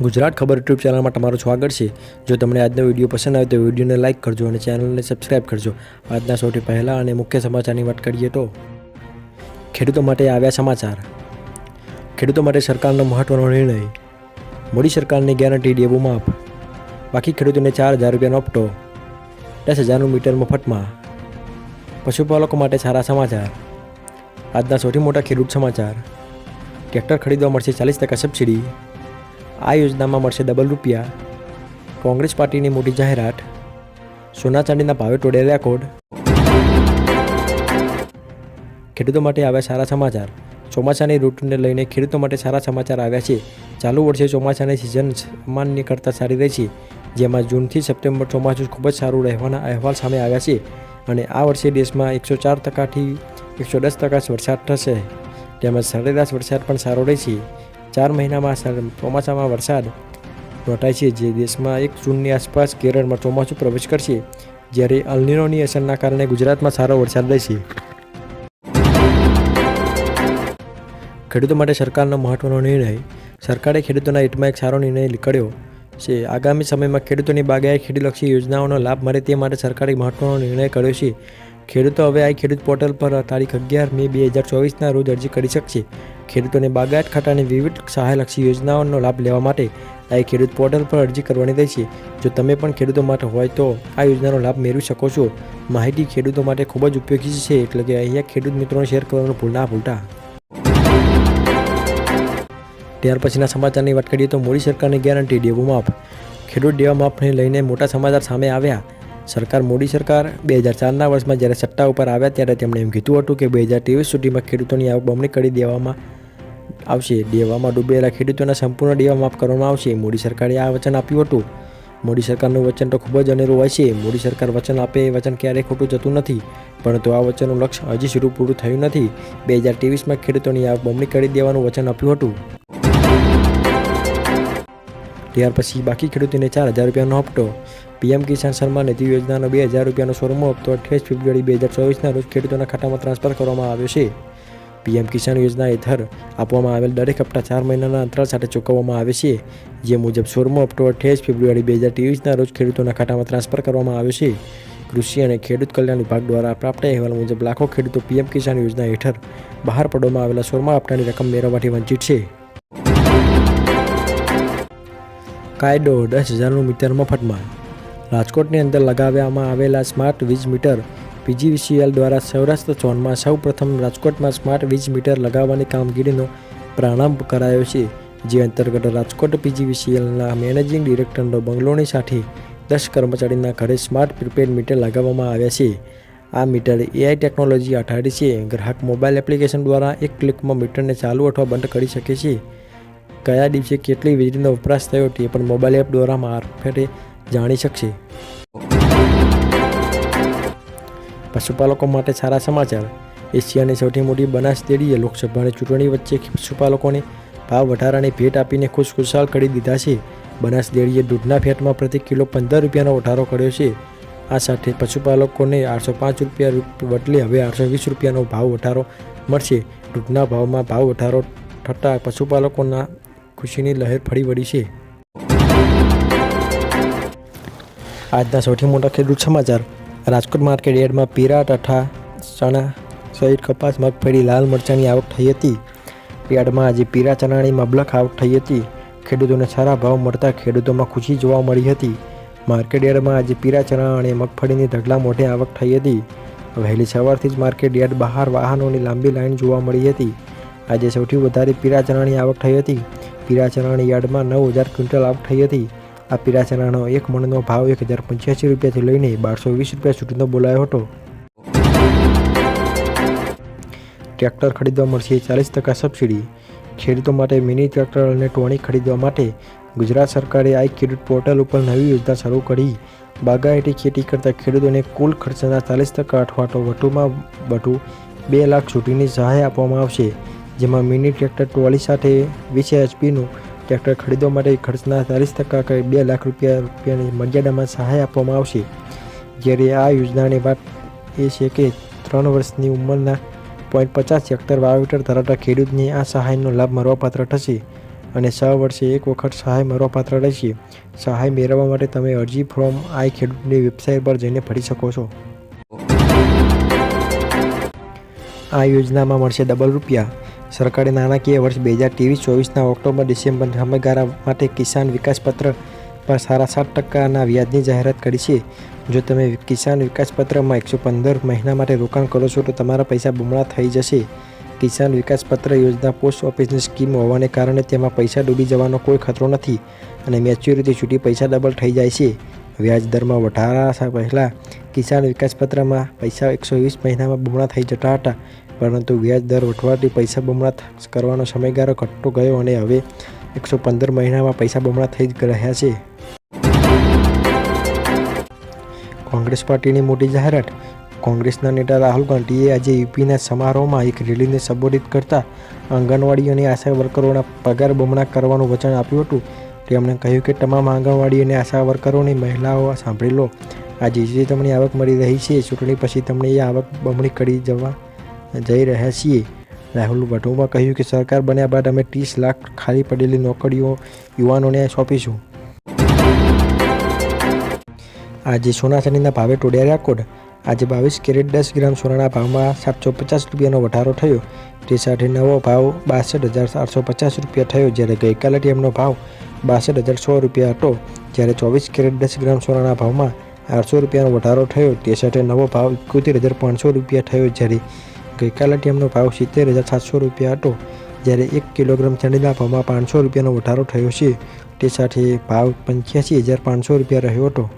ગુજરાત ખબર યુટ્યુબ ચેનલમાં તમારું સ્વાગત છે. જો તમને આજનો વીડિયો પસંદ આવે તો વિડીયોને લાઇક કરજો અને ચેનલને સબસ્ક્રાઇબ કરજો. આજના સૌથી પહેલાં અને મુખ્ય સમાચારની વાત કરીએ તો ખેડૂતો માટે આવ્યા સમાચાર. ખેડૂતો માટે સરકારનો મહત્વનો નિર્ણય. મોદી સરકારની ગેરંટી ડેબુ માફ. બાકી ખેડૂતોને ચાર હજાર રૂપિયાનો હપ્તો. દસ હજારનું મીટર મફતમાં. પશુપાલકો માટે સારા સમાચાર. આજના સૌથી મોટા ખેડૂત સમાચાર. ટ્રેક્ટર ખરીદવા મળશે ચાલીસ ટકા સબસિડી. આ યોજનામાં મળશે ડબલ રૂપિયા. કોંગ્રેસ પાર્ટીની મોટી જાહેરાત. સોના ચાંદીના ભાવે તોડે રેકોર્ડ. ખેડૂતો માટે આવ્યા સારા સમાચાર. ચોમાસાની ઋતુને લઈને ખેડૂતો માટે સારા સમાચાર આવ્યા છે. ચાલુ વર્ષે ચોમાસાની સિઝન સામાન્ય કરતાં સારી રહી છે. જેમાં જૂનથી સપ્ટેમ્બર ચોમાસું ખૂબ જ સારું રહેવાના અહેવાલ સામે આવ્યા છે. અને આ વર્ષે દેશમાં એકસો ચાર ટકાથી એકસો દસ ટકા વરસાદ થશે. તેમજ સરેરાશ વરસાદ પણ સારો રહેશે. ચાર મહિનામાં ચોમાસામાં વરસાદ નોંધાય છે. જે દેશમાં એક જૂનની આસપાસ કેરળમાં ચોમાસું પ્રવેશ કરશે, જ્યારે અલનીનોની અસરના કારણે ગુજરાતમાં સારો વરસાદ રહેશે. ખેડૂતો માટે સરકારનો મહત્વનો નિર્ણય, સરકારે ખેડૂતોના હિતમાં એક સારો નિર્ણય કર્યો છે. આગામી સમયમાં ખેડૂતોની બાગાયત ખેતીલક્ષી યોજનાઓનો લાભ મળે તે માટે સરકારે મહત્વનો નિર્ણય કર્યો છે. ખેડૂતો હવે આ ખેડૂત પોર્ટલ પર તારીખ અગિયાર મે બે હજાર ચોવીસના રોજ અરજી કરી શકશે. ખેડૂતોને બાગાયત ખાતાની વિવિધ સહાયલક્ષી યોજનાઓનો લાભ લેવા માટે આ ખેડૂત પોર્ટલ પર અરજી કરવાની રહેશે. જો તમે પણ ખેડૂતો માટે હોય તો આ યોજનાનો લાભ મેળવી શકો છો. માહિતી ખેડૂતો માટે ખૂબ જ ઉપયોગી છે, એટલે કે અહીંયા ખેડૂત મિત્રોને શેર કરવાનું ભૂલ ના ભૂલતા. ત્યાર પછીના સમાચારની વાત કરીએ તો મોદી સરકારની ગેરંટી, દેવું માફ. ખેડૂત ડેવા માફને લઈને મોટા સમાચાર સામે આવ્યા. સરકાર, મોદી સરકાર બે હજાર ચારના વર્ષમાં જ્યારે સત્તા ઉપર આવ્યા ત્યારે તેમણે એમ કીધું હતું કે બે હજાર ત્રેવીસ સુધીમાં ખેડૂતોની આવક બમણી કરી દેવામાં આવશે. દેવામાં ડૂબેલા ખેડૂતોના સંપૂર્ણ દેવા માફ કરવામાં આવશે. મોદી સરકારે આ વચન આપ્યું હતું. મોદી સરકારનું વચન તો ખૂબ જ અનેરું હોય છે. મોદી સરકાર વચન આપે એ વચન ક્યારેય ખોટું જતું નથી. પરંતુ આ વચનનું લક્ષ્ય હજી સુધી પૂરું થયું નથી. બે હજાર ત્રેવીસમાં ખેડૂતોની આવક બમણી કરી દેવાનું વચન આપ્યું હતું. ત્યાર પછી બાકી ખેડૂતોને ચાર હજાર રૂપિયાનો હપ્તો પીએમ કિસાન સન્માન નિધિ યોજનાનો બે હજાર રૂપિયાનો સોળમો હપ્તો અઠ્યાવીસ ફેબ્રુઆરી બે હજાર ચોવીસના રોજ ખેડૂતોના ખાતામાં ટ્રાન્સફર કરવામાં આવ્યો છે. પીએમ કિસાન યોજના હેઠળ આપવામાં આવેલ દરેક હપ્તા ચાર મહિનાના અંતરાલ સાથે ચૂકવવામાં આવે છે, જે મુજબ સોળમો હપ્તો અઠ્યાવીસ ફેબ્રુઆરી બે હજાર ત્રેવીસના રોજ ખેડૂતોના ખાતામાં ટ્રાન્સફર કરવામાં આવ્યો છે. કૃષિ અને ખેડૂત કલ્યાણ વિભાગ દ્વારા પ્રાપ્ત અહેવાલ મુજબ લાખો ખેડૂતો પીએમ કિસાન યોજના હેઠળ બહાર પડવામાં આવેલા સોળમા હપ્તાની રકમ મેળવવાથી વંચિત છે. કાયદો દસ હજારનું મીટર મફતમાં રાજકોટની અંદર લગાવવામાં આવેલા સ્માર્ટ વીજ મીટર પીજીવીસીએલ દ્વારા સૌરાષ્ટ્ર ઝોનમાં સૌ પ્રથમ રાજકોટમાં સ્માર્ટ વીજ મીટર લગાવવાની કામગીરીનો પ્રારંભ કરાયો છે, જે અંતર્ગત રાજકોટ પીજીવીસીએલના મેનેજિંગ ડિરેક્ટરનો બંગલોની સાથે દસ કર્મચારીના ઘરે સ્માર્ટ પ્રીપેડ મીટર લગાવવામાં આવ્યા છે. આ મીટર એઆઈ ટેકનોલોજી આધારિત છે. ગ્રાહક મોબાઈલ એપ્લિકેશન દ્વારા એક ક્લિકમાં મીટરને ચાલુ અથવા બંધ કરી શકે છે. કયા દિવસે કેટલી વીજળીનો વપરાશ થયો તે પણ મોબાઈલ એપ દ્વારા મારફતે જાણી શકશે. પશુપાલકો માટે સારા સમાચાર. એશિયાની સૌથી મોટી બનાસ ડેરીએ લોકસભાની ચૂંટણી વચ્ચે પશુપાલકોને ભાવ વધારાની ભેટ આપીને ખુશખુશાલ કરી દીધા છે. બનાસ ડેરીએ દૂધના ફેટમાં પ્રતિ કિલો પંદર રૂપિયાનો વધારો કર્યો છે. આ સાથે પશુપાલકોને આઠસો પાંચ રૂપિયા બદલે હવે આઠસો વીસ રૂપિયાનો ભાવ વધારો મળશે. દૂધના ભાવમાં ભાવ વધારો થતાં પશુપાલકોના ખુશીની લહેર ફરી વળી છે. આજના સૌથી મોટા ખેડૂત સમાચાર. રાજકોટ માર્કેટ યાર્ડમાં પીરા, ટાઠા, ચણા સહિત કપાસ, મગફળી, લાલ મરચાંની આવક થઈ હતી. યાર્ડમાં આજે પીરા ચણાની મબલક આવક થઈ હતી. ખેડૂતોને સારા ભાવ મળતા ખેડૂતોમાં ખુશી જોવા મળી હતી. માર્કેટ યાર્ડમાં આજે પીરા ચણા અને મગફળીની ઢગલા મોઢે આવક થઈ હતી. વહેલી સવારથી જ માર્કેટ યાર્ડ બહાર વાહનોની લાંબી લાઈન જોવા મળી હતી. આજે સૌથી વધારે પીરા ચણાની આવક થઈ હતી. પીરા ચણાની યાર્ડમાં નવ હજાર ક્વિન્ટલ આવક થઈ હતી. આ પીરાચરાનો એક મણનો ભાવ એક હજાર પંચ્યાસી રૂપિયાથી લઈને બારસો વીસ રૂપિયા સુધીનો બોલાયો હતો. ટ્રેક્ટર ખરીદવા મળશે ચાલીસ ટકા સબસિડી. ખેડૂતો માટે મિની ટ્રેક્ટર અને ટોણી ખરીદવા માટે ગુજરાત સરકારે આ ખેડૂત પોર્ટલ ઉપર નવી યોજના શરૂ કરી. બાગાયતી ખેતી કરતા ખેડૂતોને કુલ ખર્ચના ચાલીસ ટકા અથવા તો વધુમાં વધુ બે લાખ સુધીની સહાય આપવામાં આવશે, જેમાં મિની ટ્રેક્ટર ટ્રોલી સાથે વીસ એચપીનું ટ્રેક્ટર ખરીદવા માટે ખર્ચના ચાલીસ ટકા કે બે લાખ રૂપિયા રૂપિયાની મર્યાદામાં સહાય આપવામાં આવશે. જ્યારે આ યોજનાની વાત એ છે કે ત્રણ વર્ષની ઉંમરના પોઈન્ટ પચાસ હેક્ટર વાવેતર ધરાવતા ખેડૂતને આ સહાયનો લાભ મળવાપાત્ર થશે અને છ વર્ષે એક વખત સહાય મળવાપાત્ર રહેશે. સહાય મેળવવા માટે તમે અરજી ફોર્મ આઈ ખેડૂતની વેબસાઇટ પર જઈને ભરી શકો છો. આ યોજનામાં મળશે ડબલ રૂપિયા. સરકારે નાણાકીય વર્ષ બે હજાર ત્રેવીસ, ચોવીસના ઓક્ટોબર, ડિસેમ્બર સમયગાળા માટે કિસાન વિકાસપત્ર પર સાડા સાત ટકાના વ્યાજની જાહેરાત કરી છે. જો તમે કિસાન વિકાસપત્રમાં એકસો પંદર મહિના માટે રોકાણ કરો છો, તો તમારા પૈસા બમણા થઈ જશે. કિસાન વિકાસપત્ર યોજના પોસ્ટ ઓફિસની સ્કીમ હોવાને કારણે તેમાં પૈસા ડૂબી જવાનો કોઈ ખતરો નથી અને મેચ્યોરિટી છૂટી પૈસા ડબલ થઈ જાય છે. વ્યાજ દરમાં વધારા પહેલાં કિસાન વિકાસપત્રમાં પૈસા એકસો વીસ મહિનામાં બમણા થઈ જતા હતા. પરંતુ વ્યાજ દર વધવાથી પૈસા બમણા કરવાનો સમયગાળો ઘટતો ગયો અને હવે એકસો પંદર મહિનામાં પૈસા બમણા થઈ જ રહ્યા છે. કોંગ્રેસ પાર્ટીની મોટી જાહેરાત. કોંગ્રેસના નેતા રાહુલ ગાંધીએ આજે યુપીના સમારોહમાં એક રેલીને સંબોધિત કરતા આંગણવાડી અને આશા વર્કરોના પગાર બમણા કરવાનું વચન આપ્યું હતું. તેમણે કહ્યું કે તમામ આંગણવાડી અને આશા વર્કરોની મહિલાઓ સાંભળી લો. આજે જે તમને આવક મળી રહી છે, ચૂંટણી પછી તમને એ આવક બમણી કરી જવા જઈ રહ્યા છીએ. રાહુલ વધુમાં કહ્યું કે સરકાર બન્યા બાદ અમે ત્રીસ લાખ ખાલી પડેલી નોકરીઓ યુવાનોને સોંપીશું. આજે સોના ચાંદીના ભાવે તોડ્યા રેકોર્ડ. આજે બાવીસ કેરેટ દસ ગ્રામ સોનાના ભાવમાં સાતસો પચાસ રૂપિયાનો વધારો થયો. તે સાથે નવો ભાવ બાસઠ હજાર આઠસો પચાસ રૂપિયા થયો જ્યારે ગઈકાલે તેમનો ભાવ બાસઠ હજાર સો રૂપિયા હતો. જ્યારે ચોવીસ કેરેટ દસ ગ્રામ સોનાના ભાવમાં આઠસો રૂપિયાનો વધારો થયો. તે સાથે નવો ભાવ એકોતેર હજાર પાંચસો રૂપિયા થયો જ્યારે ગઈકાલે તેમનો ભાવ સિત્તેર હજાર સાતસો રૂપિયા હતો. જ્યારે એક કિલોગ્રામ ચણીના ભાવમાં પાંચસો રૂપિયાનો વધારો થયો છે. તે સાથે ભાવ પંચ્યાસી હજાર પાંચસો રૂપિયા રહ્યો હતો.